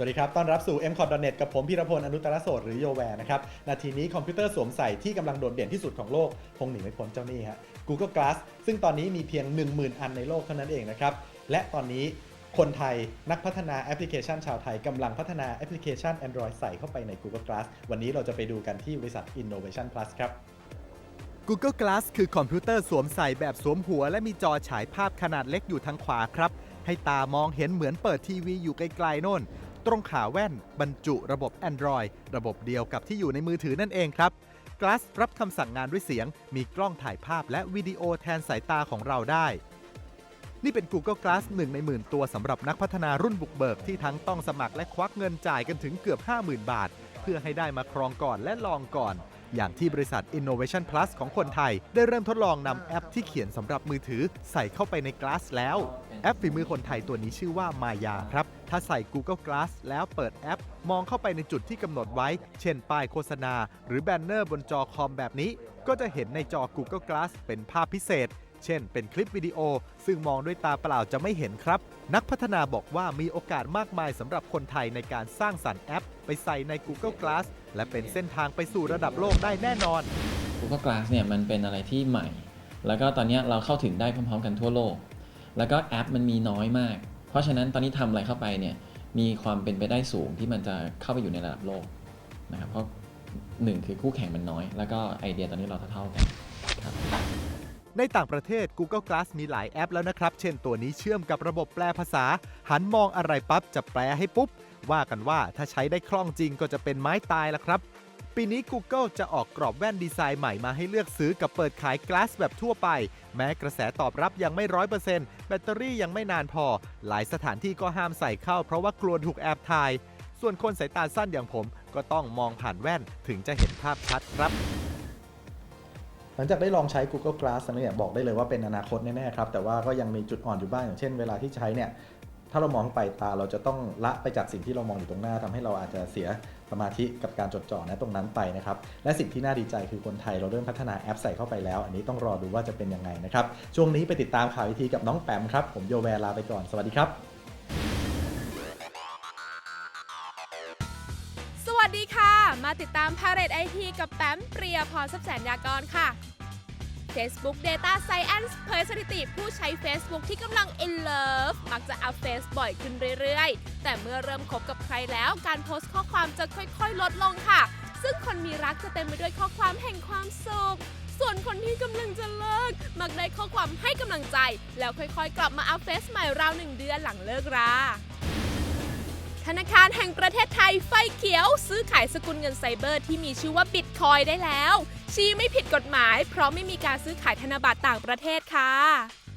สวัสดีครับ ต้อนรับสู่ m c o t n e t กับผมพีรพล อนุตตรโสดหรือโยแวร์นะครับ นาทีนี้คอมพิวเตอร์สวมใส่ที่กำลังโดดเด่นที่สุดของโลก คงหนีไม่พ้นเจ้านี่ฮะ Google Glass ซึ่งตอนนี้มีเพียง 10,000 อันในโลกเท่านั้นเองนะครับ และตอนนี้คนไทยนักพัฒนาแอปพลิเคชันชาวไทยกำลังพัฒนาแอปพลิเคชัน Android ใส่เข้าไปใน Google Glass วันนี้เราจะไปดูกันที่บริษัท Innovation Plus ครับ Google Glass คือคอมพิวเตอร์สวมใส่แบบสวมหัว และมีจอฉายภาพขนาดเล็กอยู่ทางขวาครับให้ตามองเห็นเหมือนเปิดทีวีอยู่ไกลๆโน่น ตรงขาแว่น บรรจุระบบ Android ระบบเดียวกับที่อยู่ในมือถือนั่นเองครับ Glass รับคำสั่งงานด้วยเสียง มีกล้องถ่ายภาพและวิดีโอแทนสายตาของเราได้ นี่เป็น Google Glass หนึ่งในหมื่นตัวสำหรับนักพัฒนารุ่นบุกเบิกที่ทั้งต้องสมัครและควักเงินจ่ายกันถึงเกือบ 50,000 บาท เพื่อให้ได้มาครองก่อนและลองก่อน อย่างที่บริษัท Innovation Plus ของคนไทย ได้เริ่มทดลองนำแอปที่เขียนสำหรับมือถือใส่เข้าไปใน Glass แล้ว แอปฝีมือคนไทยตัวนี้ชื่อว่ามายาครับ ถ้าใส่ Google Glass แล้วเปิดแอป มองเข้าไปในจุดที่กำหนดไว้ เช่นป้ายโฆษณา หรือแบนเนอร์บนจอคอมแบบนี้ ก็จะเห็นในจอ Google Glass เป็นภาพพิเศษ เช่น เป็นคลิปวิดีโอ ซึ่งมองด้วยตาเปล่าจะไม่เห็นครับ นักพัฒนาบอกว่ามีโอกาสมากมายสำหรับคนไทยในการสร้างสรรค์แอป ไปใส่ใน Google Glass และเป็นเส้นทางไปสู่ระดับโลกได้แน่นอน Google Glass เนี่ยมันเป็นอะไรที่ใหม่ แล้วก็ตอนนี้เราเข้าถึงได้พร้อมๆ กันทั่วโลก แล้วก็แอปมันมีน้อยมาก เพราะฉะนั้นตอนนี้ทำอะไรเข้าไปเนี่ยมีความเป็นไปได้สูงที่มันจะเข้าไปอยู่ในระดับโลกนะครับเพราะหนึ่งคือคู่แข่งมันน้อย แล้วก็ไอเดียตอนนี้เราเท่าๆกันครับในต่างประเทศ Google Glass มีหลายแอปแล้วนะครับ เช่นตัวนี้เชื่อมกับระบบแปลภาษา หันมองอะไรปั๊บจะแปลให้ปุ๊บ ว่ากันว่าถ้าใช้ได้คล่องจริงก็จะเป็นไม้ตายละครับ ปีนี้ Google จะออกกรอบแว่นดีไซน์ใหม่มาให้เลือกซื้อกับเปิดขาย Glass แบบทั่วไป แม้กระแสตอบรับยังไม่ร้อยเปอร์เซ็นต์แบตเตอรี่ยังไม่นานพอ หลายสถานที่ก็ห้ามใส่เข้าเพราะว่ากลัวถูกแอบถ่าย ส่วนคนสายตาสั้นอย่างผมก็ต้องมองผ่านแว่นถึงจะเห็นภาพชัดครับหลังจากได้ลองใช้ Google Glass แล้วเนี่ยบอกได้เลยว่าเป็นอนาคตแน่ๆครับ แต่ว่าก็ยังมีจุดอ่อนอยู่บ้างอย่างเช่นเวลาที่ใช้เนี่ย ถ้าเรามองไปตาเราจะต้องละไปจากสิ่งที่เรามองอยู่ตรงหน้าทำให้เราอาจจะเสียสมาธิกับการจดจ่อนะตรงนั้นไปนะครับ และสิ่งที่น่าดีใจคือคนไทยเราเริ่มพัฒนาแอปใส่เข้าไปแล้ว อันนี้ต้องรอดูว่าจะเป็นยังไงนะครับ ช่วงนี้ไปติดตามข่าวอีกทีกับน้องแปมครับ ผมโยแวร์ลาไปก่อน สวัสดีครับ สวัสดีค่ะ มาติดตาม p a r a d e IT กับแปมเปรียพรสับแสนยากรค่ะ Facebook Data Science เผยสถิติผู้ใช้ Facebook ที่กำลัง in love มักจะอัพเฟซบ่อยขึ้นเรื่อยๆ แต่เมื่อเริ่มคบกับใครแล้ว การโพสต์ข้อความจะค่อยๆ ลดลงค่ะ ซึ่งคนมีรักจะเต็มไปด้วยข้อความแห่งความสุข ส่วนคนที่กำลังจะเลิก มักได้ข้อความให้กำลังใจ แล้วค่อยๆ กลับมาอัพเฟซใหม่ราวหนึ่งเดือนหลังเลิกรา ธนาคารแห่งประเทศไทยไฟเขียว ซื้อขายสกุลเงินไซเบอร์ที่มีชื่อว่าบิตคอยได้แล้ว ชี้ไม่ผิดกฎหมาย เพราะไม่มีการซื้อขายธนบัตรต่างประเทศค่ะ